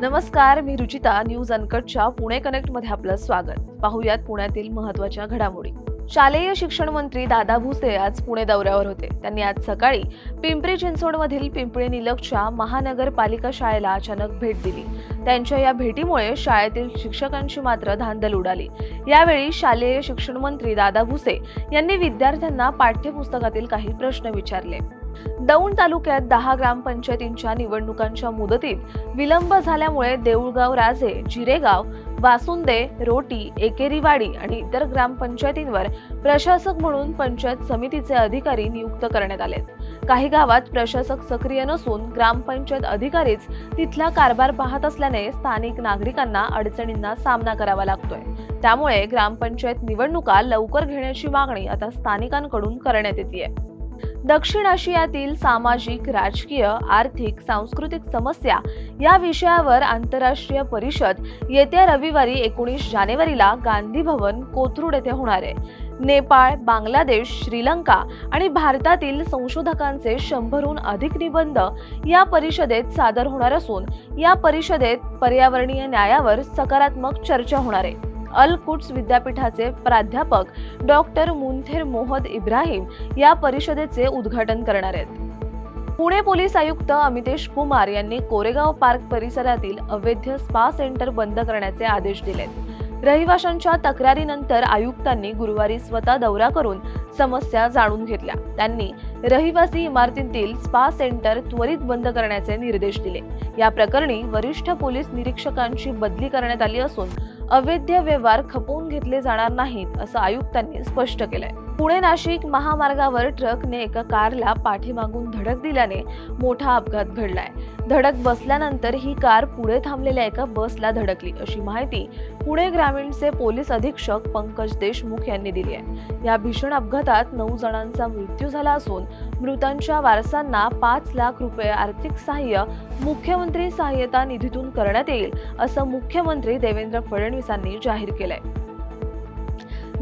नमस्कार मी रुचिता न्यूज अनकटच्या पुणे कनेक्टमध्ये आपलं स्वागत. पाहुयात पुण्यातील महत्त्वाच्या घडामोडी. शालेय शिक्षण मंत्री दादा भुसे आज पुणे दौऱ्यावर होते. त्यांनी आज सकाळी पिंपरी चिंचवडमधील पिंपळी निलकच्या महानगरपालिका शाळेला अचानक भेट दिली. त्यांच्या या भेटीमुळे शाळेतील शिक्षकांची मात्र धांदल उडाली. यावेळी शालेय शिक्षण मंत्री दादा भुसे यांनी विद्यार्थ्यांना पाठ्यपुस्तकातील काही प्रश्न विचारले. दौंड तालुक्यात दहा ग्रामपंचायतींच्या निवडणुकांच्या मुदतीत विलंब झाल्यामुळे देऊळगाव राजे जिरेगाव वासुंदे रोटी एकेरीवाडी आणि इतर ग्रामपंचायतींवर प्रशासक म्हणून पंचायत समितीचे अधिकारी नियुक्त करण्यात आले काही गावात प्रशासक सक्रिय नसून ग्रामपंचायत अधिकारीच तिथला कारभार पाहत असल्याने स्थानिक नागरिकांना अडचणींना सामना करावा लागतोय. त्यामुळे ग्रामपंचायत निवडणुका लवकर घेण्याची मागणी आता स्थानिकांकडून करण्यात येते दक्षिण आशियातील सामाजिक राजकीय आर्थिक सांस्कृतिक समस्या या विषयावर आंतरराष्ट्रीय परिषद येत्या रविवारी एकोणीस जानेवारीला गांधी भवन कोथरूड येथे होणार आहे. नेपाळ बांगलादेश श्रीलंका आणि भारतातील संशोधकांचे शंभरहून अधिक निबंध या परिषदेत सादर होणार असून या परिषदेत पर्यावरणीय न्यायावर सकारात्मक चर्चा होणार आहे. अल कुट्स विद्यापीठाचे प्राध्यापक डॉक्टर मुंथेर मोहद इब्राहिम या परिषदेचे उद्घाटन करणार आहेत. पुणे पोलीस आयुक्त अमितेश कुमार यांनी कोरेगाव पार्क परिसरातील अवैध स्पा सेंटर बंद करण्याचे आदेश दिलेत. रहिवाशांच्या तक्रारीनंतर आयुक्तांनी गुरुवारी स्वतः दौरा करून समस्या जाणून घेतल्या. त्यांनी रहिवासी इमारतींतील स्पा सेंटर त्वरित बंद करण्याचे निर्देश दिले. या प्रकरणी वरिष्ठ पोलीस निरीक्षकांची बदली करण्यात आली असून अवैध व्यवहार खपवून घेतले जाणार नाहीत असं आयुक्तांनी स्पष्ट केलंय. पुणे नाशिक महामार्गावर ट्रकने एका कारला पाठीमागून धडक दिल्याने मोठा अपघात घडलाय. धडक बसल्यानंतर ही कार पुढे थांबलेल्या एका बसला धडकली अशी माहिती पुणे ग्रामीणचे पोलीस अधीक्षक पंकज देशमुख यांनी दिली आहे. या भीषण अपघातात नऊ जणांचा मृत्यू झाला असून मृतांच्या वारसांना पाच लाख रुपये आर्थिक सहाय्य मुख्यमंत्री सहाय्यता निधीतून करण्यात येईल असं मुख्यमंत्री देवेंद्र फडणवीसांनी जाहीर केलंय.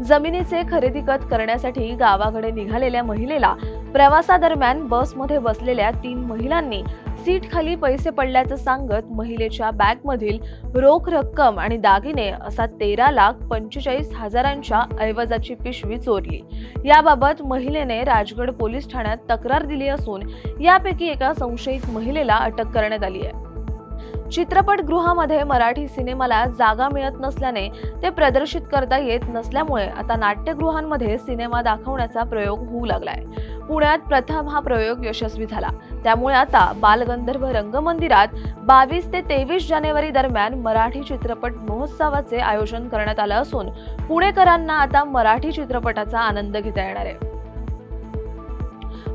जमिनीचे खरेदी खत करण्यासाठी गावाकडे निघालेल्या महिलेला प्रवासादरम्यान बसमध्ये बसलेल्या तीन महिलांनी सीट खाली पैसे पडल्याचं सांगत महिलेच्या बॅगमधील रोख रक्कम आणि दागिने असा तेरा लाख पंचेचाळीस हजारांच्या ऐवजाची पिशवी चोरली. याबाबत महिलेने राजगड पोलीस ठाण्यात तक्रार दिली असून यापैकी एका संशयित महिलेला अटक करण्यात आली आहे. चित्रपटगृहामध्ये मराठी सिनेमाला जागा मिळत नसल्याने ते प्रदर्शित करता येत नसल्यामुळे आता नाट्यगृहांमध्ये सिनेमा दाखवण्याचा प्रयोग होऊ लागलाय. पुण्यात प्रथम हा प्रयोग यशस्वी झाला. त्यामुळे आता बालगंधर्व रंगमंदिरात बावीस ते तेवीस जानेवारी दरम्यान मराठी चित्रपट महोत्सवाचे आयोजन करण्यात आलं असून पुणेकरांना आता मराठी चित्रपटाचा आनंद घेता येणार आहे.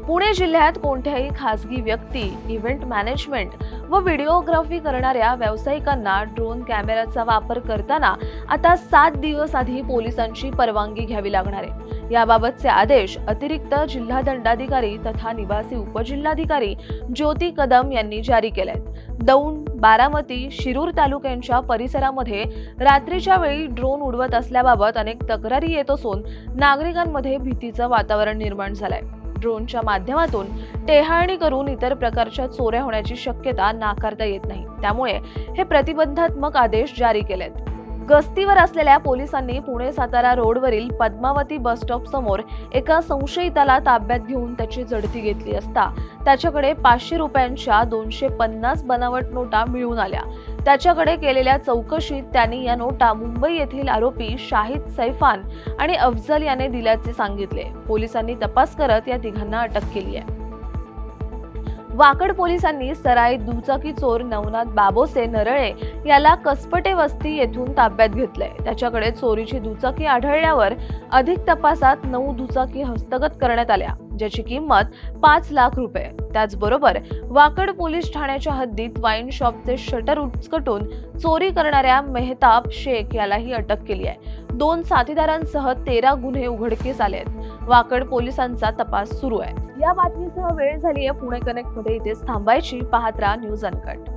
पुणे जिल्ह्यात कोणत्याही खासगी व्यक्ती इव्हेंट मॅनेजमेंट व व्हिडिओग्राफी करणाऱ्या व्यावसायिकांना ड्रोन कॅमेऱ्याचा वापर करताना आता सात दिवस आधी पोलिसांची परवानगी घ्यावी लागणार आहे. याबाबतचे आदेश अतिरिक्त जिल्हा दंडाधिकारी तथा निवासी उपजिल्हाधिकारी ज्योती कदम यांनी जारी केले आहेत. दौंड बारामती शिरूर तालुक्यांच्या परिसरामध्ये रात्रीच्या वेळी ड्रोन उडवत असल्याबाबत अनेक तक्रारी येत असून नागरिकांमध्ये भीतीचं वातावरण निर्माण झालंय. ड्रोनच्या माध्यमातून टेहाळणी करून इतर प्रकारच्या चोऱ्या होण्याची शक्यता नाकारता येत नाही. त्यामुळे हे प्रतिबंधात्मक आदेश जारी केलेत. गस्तीवर असलेल्या पोलिसांनी पुणे सातारा रोडवरील पद्मावती बस स्टॉप समोर एका संशयिताला ताब्यात घेऊन त्याची झडती घेतली असता त्याच्याकडे पाचशे रुपयांच्या दोनशे पन्नास बनावट नोटा मिळून आल्या. त्याच्याकडे केलेल्या चौकशीत त्यांनी या नोटा मुंबई येथील आरोपी शाहिद सैफान आणि अफजल याने दिल्याचे सांगितले. पोलिसांनी तपास करत या तिघांना अटक केली आहे. वाकड पोलिसांनी सराईत दुचाकी चोर नवनाथ बाबोसे नरळे याला कसपटे वस्ती येथून ताब्यात घेतलंय. त्याच्याकडे चोरीची दुचाकी आढळल्यावर अधिक तपासात नऊ दुचाकी हस्तगत करण्यात आल्या. ज्याची किंमत पाच लाख रुपये. त्याचबरोबर वाकड पोलीस ठाण्याच्या हद्दीत वाईन शॉपचे शटर उचकटून चोरी करणाऱ्या मेहताब शेख यालाही अटक केली आहे. दोन साथीदारांसह तेरा गुन्हे उघडकीस आले आहेत. वाकड पोलिसांचा तपास सुरू आहे. या बातमीसह वेळ झाली आहे पुणे कनेक्टमध्ये. इथेच थांबायची. पाहत राहा न्यूज अनकट